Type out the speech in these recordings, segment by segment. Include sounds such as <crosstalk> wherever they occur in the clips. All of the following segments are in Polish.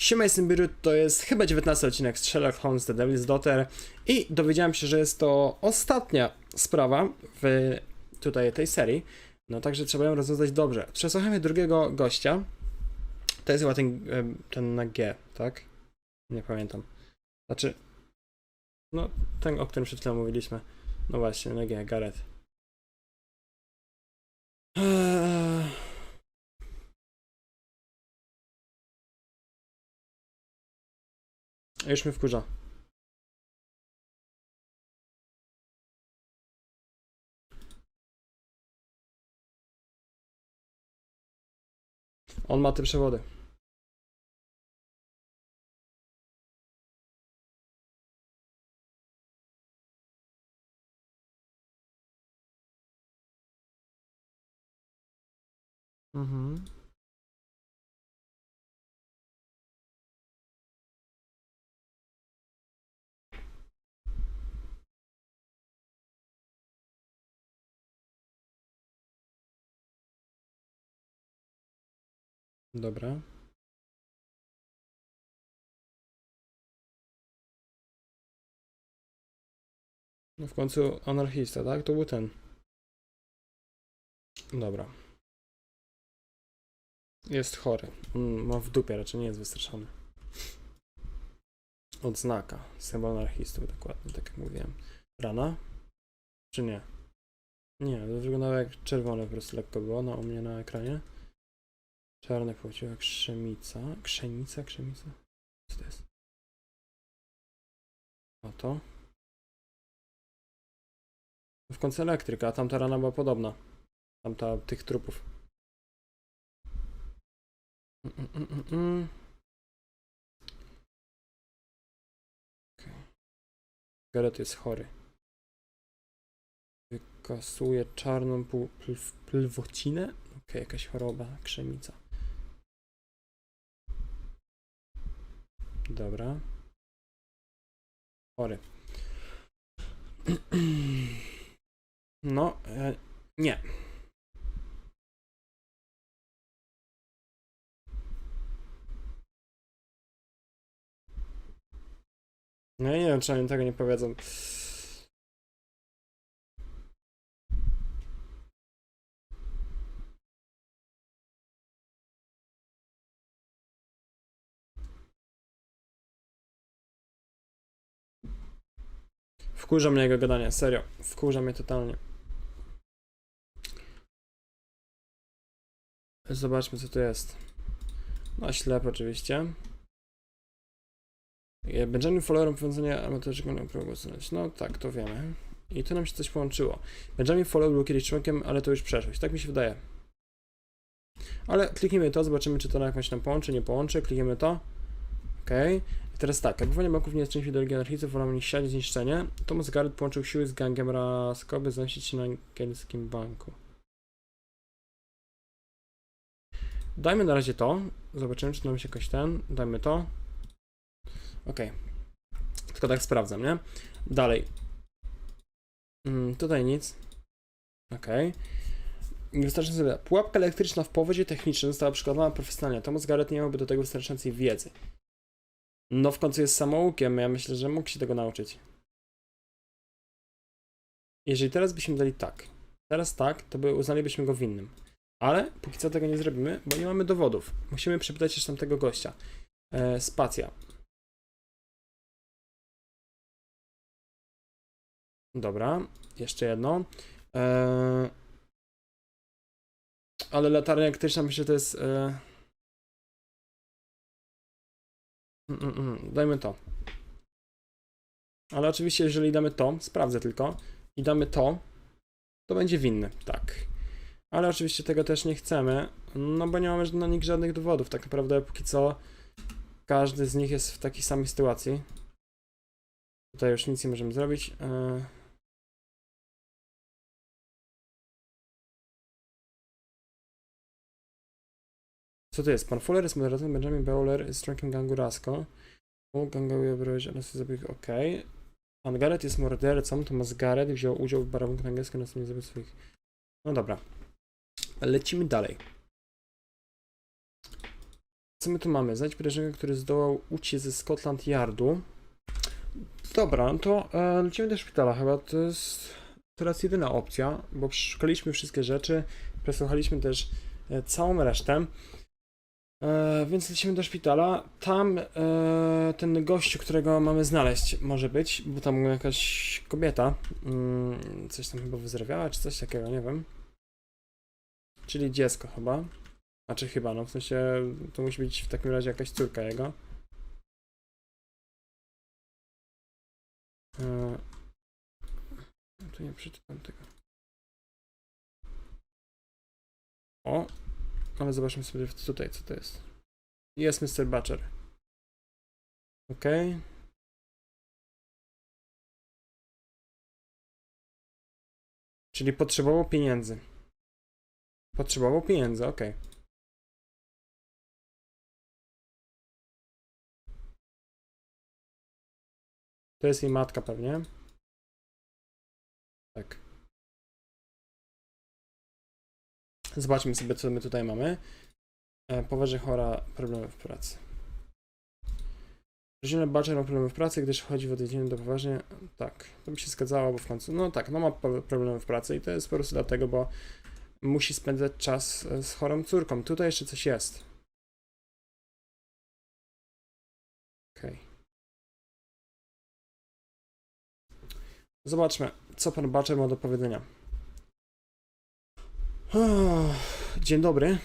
Siema, jestem Birut, to jest chyba 19 odcinek Sherlock Holmes The Devil's Daughter i dowiedziałem się, że jest to ostatnia sprawa w tutaj tej serii, no także trzeba ją rozwiązać dobrze. Przesłuchamy drugiego gościa, to jest chyba ten, ten na G, tak? Nie pamiętam. Znaczy, no ten, o którym przed chwilą mówiliśmy. No właśnie, na G, Gareth. Eee... Już mnie wkurza. On ma te przewody. Mhm. Dobra. No w końcu anarchista, tak? To był ten. Dobra. Jest chory. On ma w dupie, raczej nie jest wystraszony. Odznaka. Symbol anarchistów, dokładnie, tak jak mówiłem. Rana? Czy nie? Nie, to wyglądało jak czerwone po prostu lekko było no, u mnie na ekranie. Czarne płciła krzemica. Krzenica, krzemica? Co to jest? A to? W końcu elektryka, a tamta rana była podobna. Tamta tych trupów. Mm, mm, mm, mm. Okej. Gareth jest chory. Wykasuje czarną pół- pl- plwocinę? Okej, jakaś choroba, krzemica. Dobra. Chory. <clears throat> No, e, nie. No ja nie wiem, czy oni tego nie powiedzą. Wkurza mnie jego gadanie, serio. Wkurza mnie totalnie. Zobaczmy, co tu jest. No, ślep oczywiście. E, Benjamin Fowlerem powiązanie amatorskiego na prawo głosować. No tak, to wiemy. I tu nam się coś połączyło. Benjamin Fowler był kiedyś członkiem, ale to już przeszłość. Tak mi się wydaje. Ale kliknijmy to, zobaczymy, czy to na jakąś nam połączy, nie połączy. Klikniemy to. Okej. I teraz tak, aby banków nie jest częścią ideologii anarchistów, wolą oni siać zniszczenie. Thomas Garrett połączył siły z gangiem Rasko, by zemścić się na angielskim banku. Dajmy na razie to. Zobaczymy, czy nam się jakoś ten. Dajmy to. Okej. Tylko tak sprawdzam, nie? Dalej. Mm, tutaj nic. Okej. Okay. Wystarczająco sobie. Pułapka elektryczna w powodzie technicznym została przygotowana profesjonalnie. Thomas Garrett nie miałby do tego wystarczającej wiedzy. No w końcu jest samoukiem, ja myślę, że mógł się tego nauczyć. Jeżeli teraz byśmy dali tak, teraz tak, to by uznalibyśmy go winnym. Ale póki co tego nie zrobimy, bo nie mamy dowodów. Musimy przepytać jeszcze tamtego gościa. E, spacja. Dobra, jeszcze jedno. E, ale latarnia elektryczna myślę, że to jest... E, Mm, mm, mm, dajmy to. Ale oczywiście, jeżeli damy to, sprawdzę tylko, i damy to, to będzie winny, tak. Ale oczywiście tego też nie chcemy, no bo nie mamy na nich żadnych dowodów. Tak naprawdę, póki co, każdy z nich jest w takiej samej sytuacji. Tutaj już nic nie możemy zrobić. Yy. Co to jest? Pan Fuller jest moderatorem, Benjamin Bowler jest członkiem gangu Rasko. U gangowie broń, ale sobie zabieg, okej. Pan Garrett jest mordercą, Thomas Garrett wziął udział w barawunku angielskim, następnie zabił swoich... No dobra. Lecimy dalej. Co my tu mamy? Znajdź podejrzanego, który zdołał uciec ze Scotland Yardu. Dobra, no to e, lecimy do szpitala. Chyba to jest teraz jedyna opcja, bo przeszukaliśmy wszystkie rzeczy, przesłuchaliśmy też e, całą resztę. E, więc lecimy do szpitala. Tam e, ten gościu, którego mamy znaleźć, może być, bo tam jakaś kobieta mm, coś tam chyba wyzrawiała, czy coś takiego, nie wiem. Czyli dziecko chyba. Znaczy chyba, no w sensie to musi być w takim razie jakaś córka jego. E, tu nie przeczytam tego. O, ale zobaczmy sobie tutaj, co to jest. Jest Mr. Butcher. Ok. Czyli potrzebował pieniędzy. Potrzebował pieniędzy, ok. To jest jej matka pewnie. Tak. Zobaczmy sobie, co my tutaj mamy. E, Poważnie chora, problemy w pracy. Rodzina Butcher ma problemy w pracy, gdyż chodzi w odwiedziny do poważnie. Tak, to by się zgadzało, bo w końcu. No tak, no ma problemy w pracy i to jest po prostu dlatego, bo musi spędzać czas e, z chorą córką. Tutaj jeszcze coś jest. Okej. Zobaczmy, co pan Butcher ma do powiedzenia. Dzień dobry.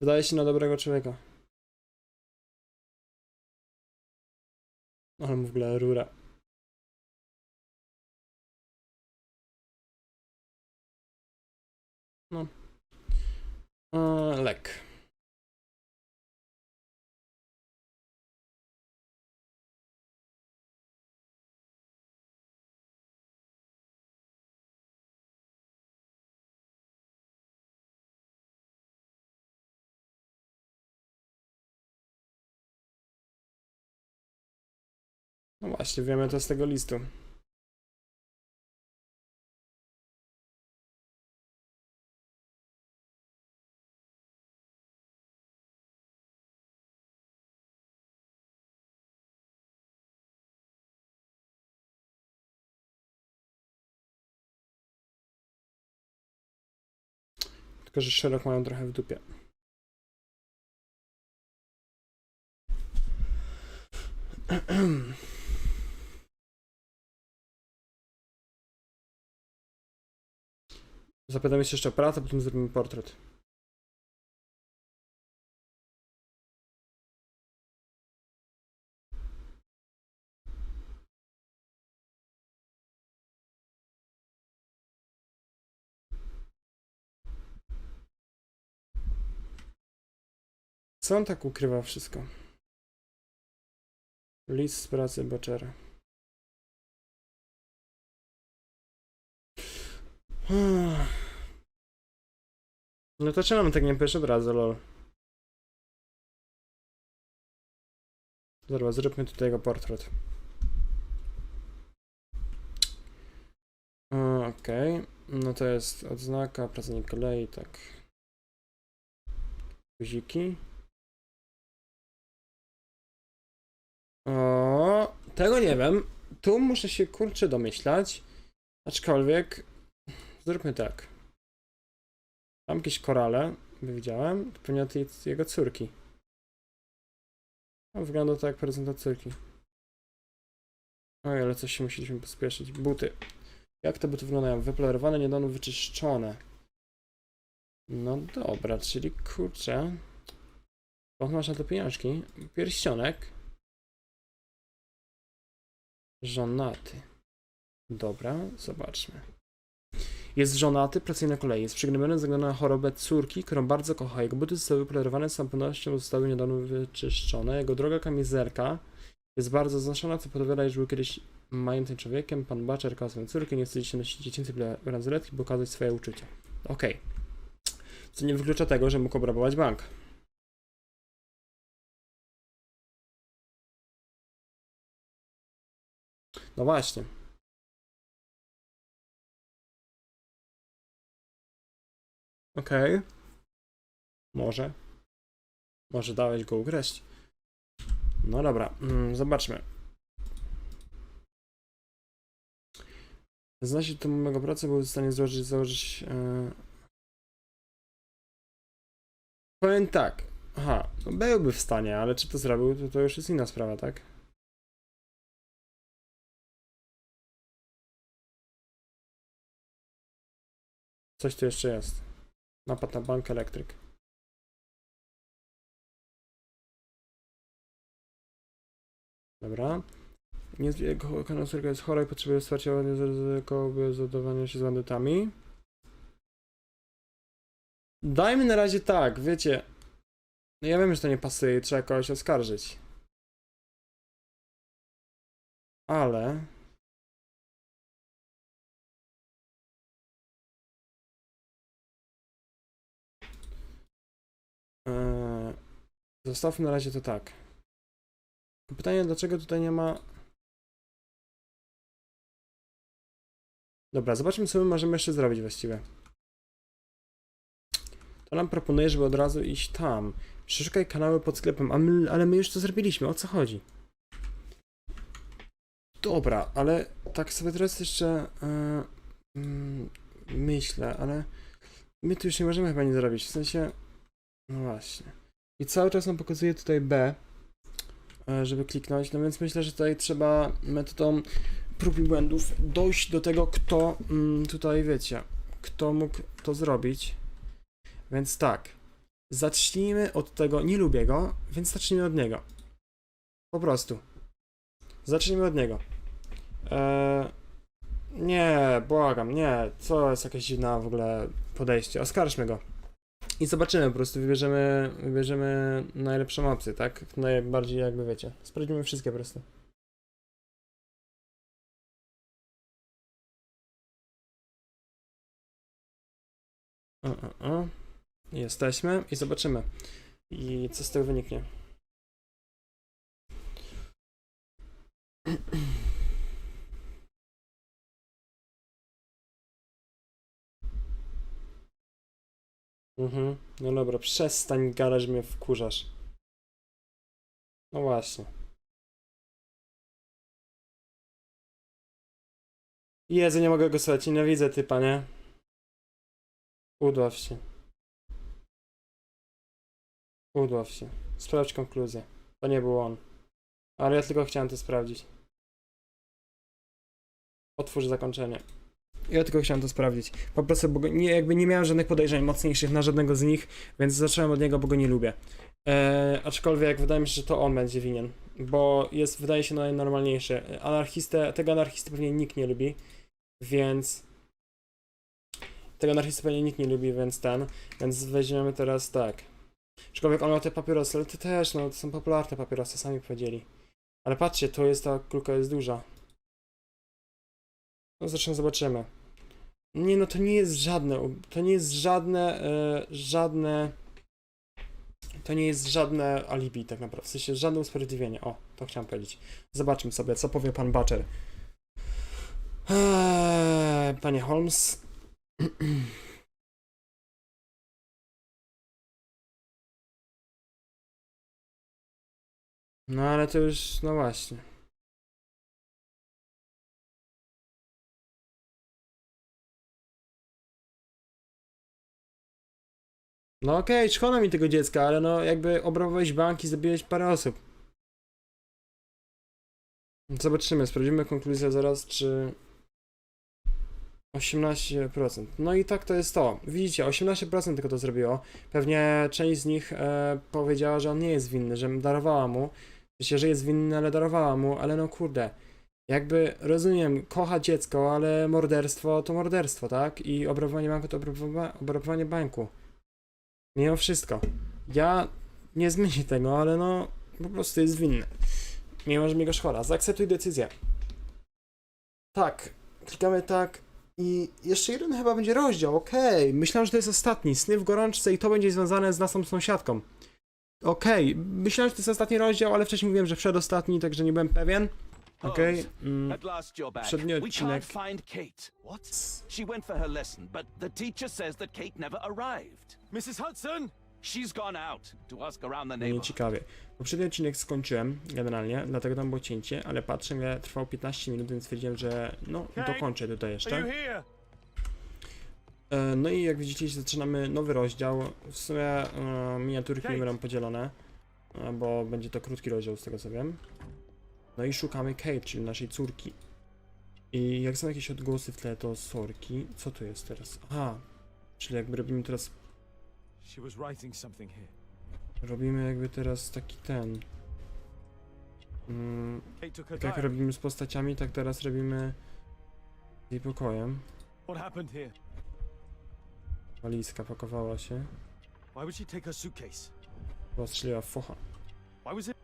Wydaje się na dobrego człowieka. Ale mu w ogóle rura. No. E, lek. No właśnie, wiemy to z tego listu. Tylko, że szerok mają trochę w dupie. <clears throat> Zapytam jeszcze o pracę, potem zrobimy portret. Co on tak ukrywa wszystko? List z pracy Butchera. No to czemu tak nie pierwszy lol? Dobra, zróbmy tutaj jego portret. Okej, no to jest odznaka, pracownik kolei, tak. Guziki. O, tego nie wiem. Tu muszę się kurczę domyślać. Aczkolwiek zróbmy tak. Tam jakieś korale, widziałem. Pewnie od jego córki. No, wygląda to jak prezent córki. Oj, ale coś się musieliśmy pospieszyć. Buty. Jak te buty wyglądają? Wypolerowane, niedawno wyczyszczone. No dobra, czyli kurczę. Skąd masz na te pieniążki? Pierścionek. Żonaty. Dobra, zobaczmy. Jest żonaty, pracuje na kolei. Jest przygnębiony względu na chorobę córki, którą bardzo kocha. Jego buty zostały wypolerowane, z pewnością zostały niedawno wyczyszczone. Jego droga kamizelka jest bardzo znoszona, co powiada, iż był kiedyś majątym człowiekiem. Pan Baczer kocha swoją córkę, nie wstydzi się nosić dziecięcej bransoletki, by okazać swoje uczucia. Okej. Co nie wyklucza tego, że mógł obrabować bank. No właśnie. Okej. Może. Może dałeś go ukraść. No dobra, mm, zobaczmy. Znosić to mego pracy był w stanie złożyć, założyć. E... Powiem tak. Aha, no byłby w stanie, ale czy to zrobił, to, to już jest inna sprawa, tak? Coś tu jeszcze jest. Napad na bank elektryk. Dobra. Jego kancelka jest chora i potrzebuje wsparcia ryzykowe zadawania się z bandytami. Dajmy na razie tak, wiecie. No ja wiem, że to nie pasuje i trzeba kogoś oskarżyć. Ale... Eee, zostawmy na razie to tak. Pytanie, dlaczego tutaj nie ma... Dobra, zobaczmy, co my możemy jeszcze zrobić właściwie. To nam proponuje, żeby od razu iść tam. Przeszukaj kanały pod sklepem, my, ale my już to zrobiliśmy, o co chodzi? Dobra, ale tak sobie teraz jeszcze e, mm, myślę, ale my tu już nie możemy chyba nic zrobić, w sensie... No właśnie. I cały czas nam pokazuje tutaj B, e, żeby kliknąć, no więc myślę, że tutaj trzeba metodą prób i błędów dojść do tego, kto mm, tutaj, wiecie, kto mógł to zrobić. Więc tak, zacznijmy od tego, nie lubię go, więc zacznijmy od niego. Po prostu. Zacznijmy od niego. Eee, nie, błagam, nie, co jest jakieś dziwne w ogóle podejście, oskarżmy go. I zobaczymy, po prostu wybierzemy, wybierzemy najlepszą opcję, tak? Najbardziej jakby wiecie. Sprawdzimy wszystkie po prostu. O, o, o. Jesteśmy i zobaczymy. I co z tego wyniknie. <clears throat> Mhm. No dobra, przestań gadać, mnie wkurzasz. No właśnie. Jezu, nie mogę go słuchać, nienawidzę typa, nie? Udław się. Udław się. Sprawdź konkluzję. To nie był on. Ale ja tylko chciałem to sprawdzić. Otwórz zakończenie. Ja tylko chciałem to sprawdzić. Po prostu, bo nie, jakby nie miałem żadnych podejrzeń mocniejszych na żadnego z nich, więc zacząłem od niego, bo go nie lubię. Eee, aczkolwiek wydaje mi się, że to on będzie winien, bo jest, wydaje się, najnormalniejszy. Anarchistę, tego anarchisty pewnie nikt nie lubi, więc... Tego anarchisty pewnie nikt nie lubi, więc ten. Więc weźmiemy teraz tak. Aczkolwiek on ma te papierosy, ale to też, no, to są popularne papierosy, sami powiedzieli. Ale patrzcie, to jest ta kulka jest duża. No zresztą zobaczymy. Nie, no to nie jest żadne, to nie jest żadne, e, żadne, to nie jest żadne alibi tak naprawdę, w sensie żadne usprawiedliwienie. O, to chciałem powiedzieć. Zobaczmy sobie, co powie pan Butcher. Eee, panie Holmes. <clears throat> No ale to już, no właśnie. No okej, szkoda mi tego dziecka, ale no jakby obrabowałeś bank i zabiłeś parę osób. Zobaczymy, sprawdzimy konkluzję zaraz, czy 18%. No i tak to jest to. Widzicie, 18% tylko to zrobiło. Pewnie część z nich e, powiedziała, że on nie jest winny, że darowała mu. Myślę, że jest winny, ale darowała mu, ale no kurde. Jakby rozumiem, kocha dziecko, ale morderstwo to morderstwo, tak? I obrabowanie banku to obrabowa- obrabowanie banku. Mimo wszystko. Ja nie zmienię tego, ale no po prostu jest winny. Mimo, że mi go szkoda. Zaakceptuj decyzję. Tak. Klikamy tak. I jeszcze jeden chyba będzie rozdział, okej. Myślałem, że to jest ostatni. Sny w gorączce i to będzie związane z naszą sąsiadką. Okej, myślałem, że to jest ostatni rozdział, ale wcześniej mówiłem, że przedostatni, także nie byłem pewien. Okej. mm, At last you're back. Przedni We odcinek. can't find Kate. What? She went for her lesson, but the teacher says that Kate never arrived. Mrs. Hudson? She's gone out to ask around the nie neighborhood. ciekawie. Poprzedni odcinek skończyłem generalnie, dlatego tam było cięcie, ale patrzę, że trwał 15 minut, więc stwierdziłem, że no dokończę tutaj Are you jeszcze. here? E, No i jak widzicie, zaczynamy nowy rozdział. W sumie e, miniaturki nie będą podzielone, e, bo będzie to krótki rozdział z tego co wiem. No i szukamy Kate, czyli naszej córki. I jak są jakieś odgłosy w tle, to sorki. Co to jest teraz? Aha, czyli jakby robimy teraz. Robimy jakby teraz taki ten. Mm, tak jak robimy z postaciami, tak teraz robimy z jej pokojem. Walizka pakowała się, Why would she take her suitcase? była strzeliła w focha. Why was it?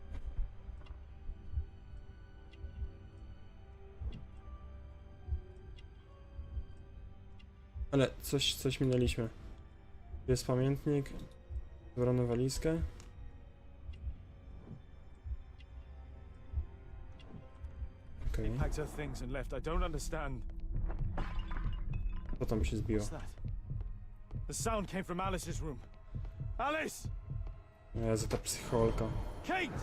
Ale coś, coś minęliśmy. Tu Jest pamiętnik. Zabrano walizkę. Okej, They packed her things and left. I don't understand. co tam się zbiło? What's that? The sound came from Alice's room. Alice! Jezu, ta psycholka. Kate!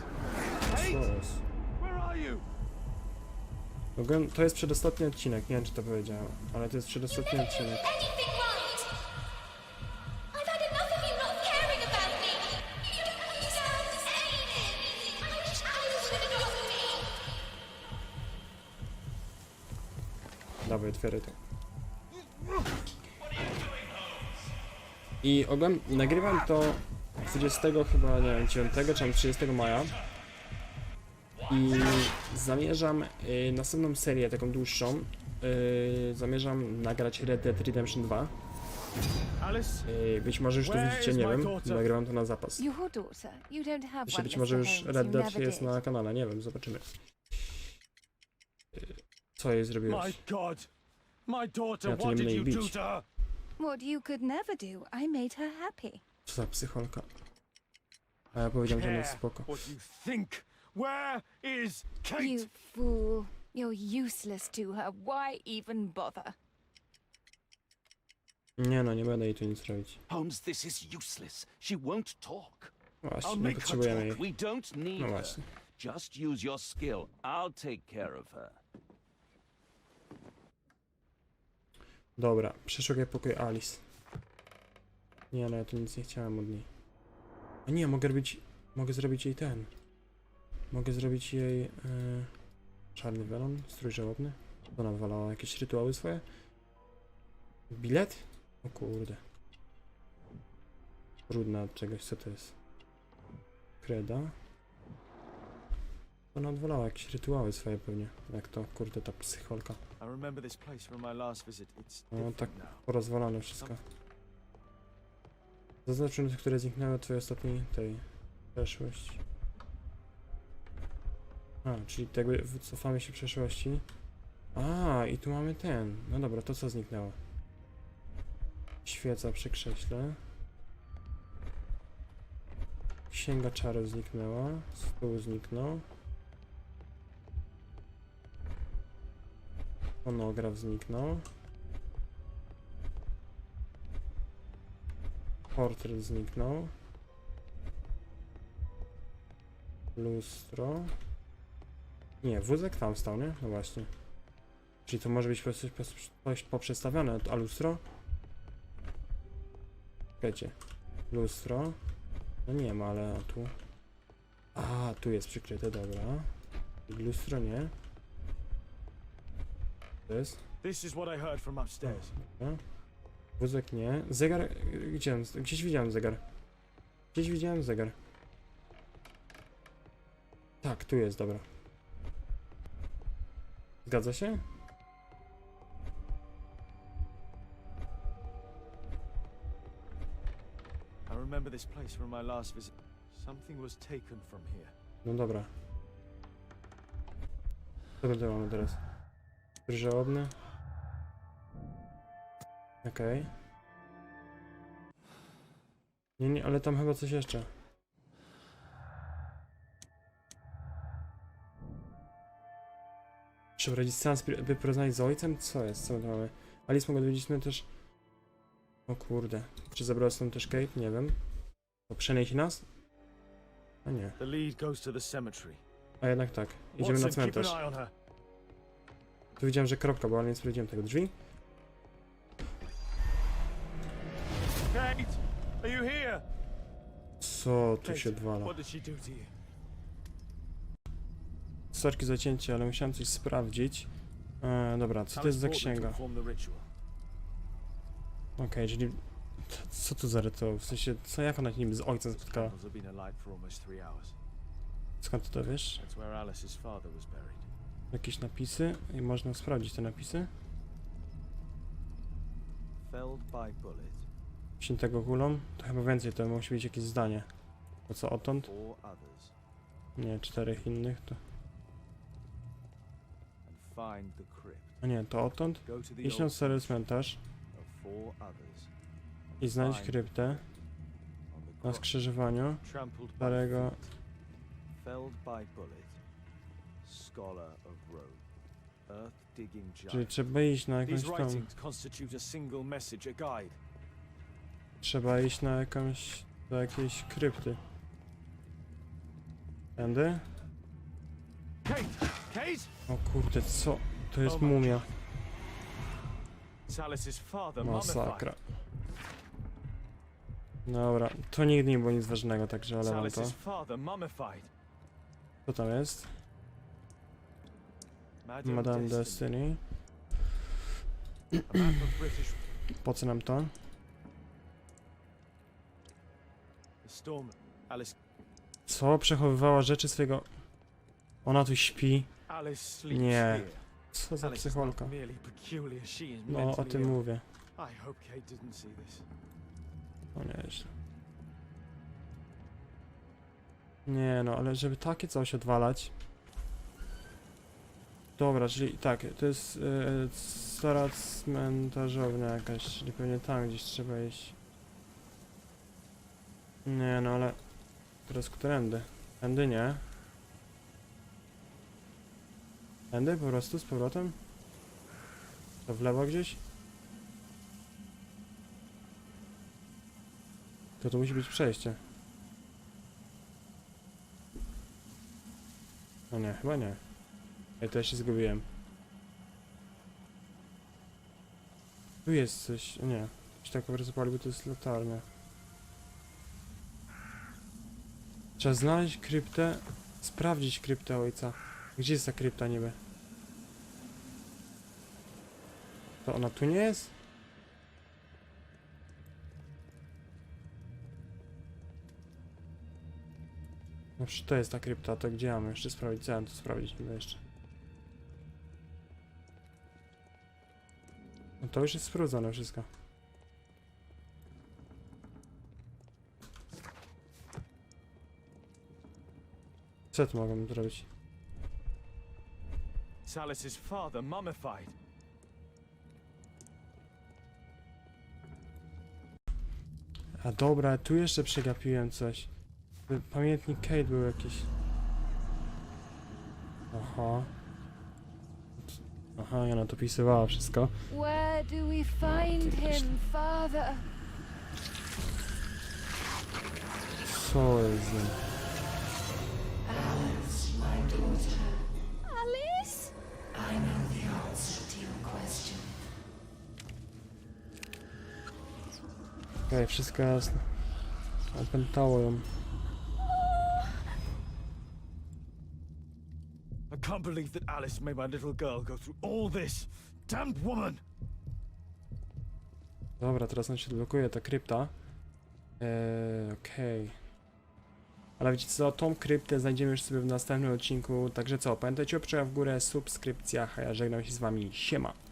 Co Kate! jest? Where are you? Ogólnie To jest przedostatni odcinek, nie wiem czy to powiedziałem, ale to jest przedostatni odcinek. Dawaj, otwieraj to. I ogólnie nagrywam to 20 chyba, nie wiem, 9 czy tam 30 maja. I zamierzam y, następną serię, taką dłuższą, y, zamierzam nagrać Red Dead Redemption 2. Alice? Y, być może już to widzicie, nie wiem, nagrywam to na zapas. Your daughter? You don't have Myślę, one, być Mr. może już Holmes. Red you Dead never jest did. na kanale, nie wiem, zobaczymy. Y, Co jej My zrobiłeś? God! My daughter, Ja tu what nie did mniej you do bić. to her? What you could never do. I made her happy. Co za psycholka? A ja powiedziałem, że ona jest spoko. what you think. Where is Kate? You fool. You're useless to her. Why even bother? Nie no, nie będę jej tu nic robić. Holmes, this is useless. She won't talk. Właśnie, I'll nie make her potrzebujemy jej. talk. We don't need No her. właśnie. Just use your skill. I'll take care of her. Dobra, przeszukaj pokój Alice. Nie no, ja tu nic nie chciałem od niej. A nie, mogę robić... Mogę zrobić jej ten. Mogę zrobić jej... Yy, czarny welon, strój żałobny. Ona wywalała jakieś rytuały swoje? Bilet? O kurde. Trudna od czegoś, co to jest? Kreda. Ona odwalała jakieś rytuały swoje pewnie. Jak to, kurde, ta psycholka. No tak porozwalane wszystko. Zaznacz minuty, które zniknęły twojej ostatniej tej przeszłości. A, czyli tak jakby wycofamy się w przeszłości. A, i tu mamy ten. No dobra, to co zniknęło? Świeca przy krześle. Księga czarów zniknęła. Stół zniknął. Fonograf zniknął. Portret zniknął. Lustro. Nie, wózek tam stał, nie? No właśnie. Czyli to może być po prostu coś, poprzestawione, a lustro? Czekajcie. Lustro. No nie ma, ale tu. A, tu jest przykryte, dobra. Lustro nie. To jest? This is what I heard from upstairs. Dobra. Wózek nie. Zegar. Gdzie? Gdzieś widziałem zegar. Gdzieś widziałem zegar. Tak, tu jest, dobra. Zgadza się? I remember this place from my last visit. Something was taken from here. No dobra. Co tutaj mamy teraz? Żałobny. Okej. Nie, nie, ale tam chyba coś jeszcze. Przeprowadzić seans, by porozmawiać z ojcem? Co jest? Co my tu mamy? Alice mogła dowiedzieć mnie też... O kurde. Czy zabrała stąd też Kate? Nie wiem. To przeniesie nas? A nie. The lead goes to the cemetery. A jednak tak. Idziemy na cmentarz. Tu widziałem, że kropka była, ale nie sprawdziłem tego. Drzwi? Kate, are you here? Co tu się odwala? What did she do to you? Sorki za cięcie, ale musiałem coś sprawdzić. E, dobra, co to jest za księga? Okej, czyli... Co tu za rytuał? W sensie, co jak ona się niby z ojcem spotkała? Skąd ty to wiesz? Jakieś napisy? I można sprawdzić te napisy? Świętego kulą? To chyba więcej, to musi być jakieś zdanie. To co, odtąd? Nie, czterech innych to... And find the crypt. A nie, to odtąd? Go to the Idź na old stary cmentarz of four others. i znajdź Find kryptę on the na cross. skrzyżowaniu Trampled by starego... feet. Felled by bullet. Scholar of road. Earth digging Czyli giant. trzeba iść na jakąś These tam... writings constitute a single message, a guide. Trzeba iść na jakąś... do jakiejś krypty. Tędy? Kate! Kate! O kurde, co? To jest mumia. Masakra. Dobra, to nigdy nie było nic ważnego, także ale mam to. Co tam jest? Madame, Destiny. Po co nam to? Co? Przechowywała rzeczy swojego... Ona tu śpi? Nie. Co za psycholka? No, o tym mówię. O nie, źle. Nie no, ale żeby takie coś odwalać... Dobra, czyli tak, to jest yy, stara cmentarzownia jakaś, czyli pewnie tam gdzieś trzeba iść. Nie no, ale... Teraz którędy? Tędy nie. Tędy po prostu z powrotem? To w lewo gdzieś? To tu musi być przejście. No nie, chyba nie. Ej, to ja się zgubiłem. Tu jest coś, nie. Coś tak po prostu pali, bo to jest latarnia. Trzeba znaleźć kryptę, sprawdzić kryptę ojca. Gdzie jest ta krypta niby? To ona tu nie jest? No przecież to jest ta krypta, to gdzie mamy jeszcze sprawdzić? Co ja mam tu sprawdzić jeszcze? No to już jest sprawdzone wszystko. Co tu mogę zrobić? Salice's father, mummified. A dobra, tu jeszcze przegapiłem coś. Pamiętnik Kate był jakiś. Aha. Aha, ona to pisywała wszystko. Where do we find him, Father? Co jest z nim? Alice? Okej, wszystko jasne. Opętało ją. I can't believe that Alice made my little girl go through all this. Damned woman! Dobra, teraz nam się blokuje ta krypta. Eee, okej. Ale wiecie co, tą kryptę znajdziemy już sobie w następnym odcinku. Także co, pamiętajcie o w górę, subskrypcjach, a ja żegnam się z wami. Siema.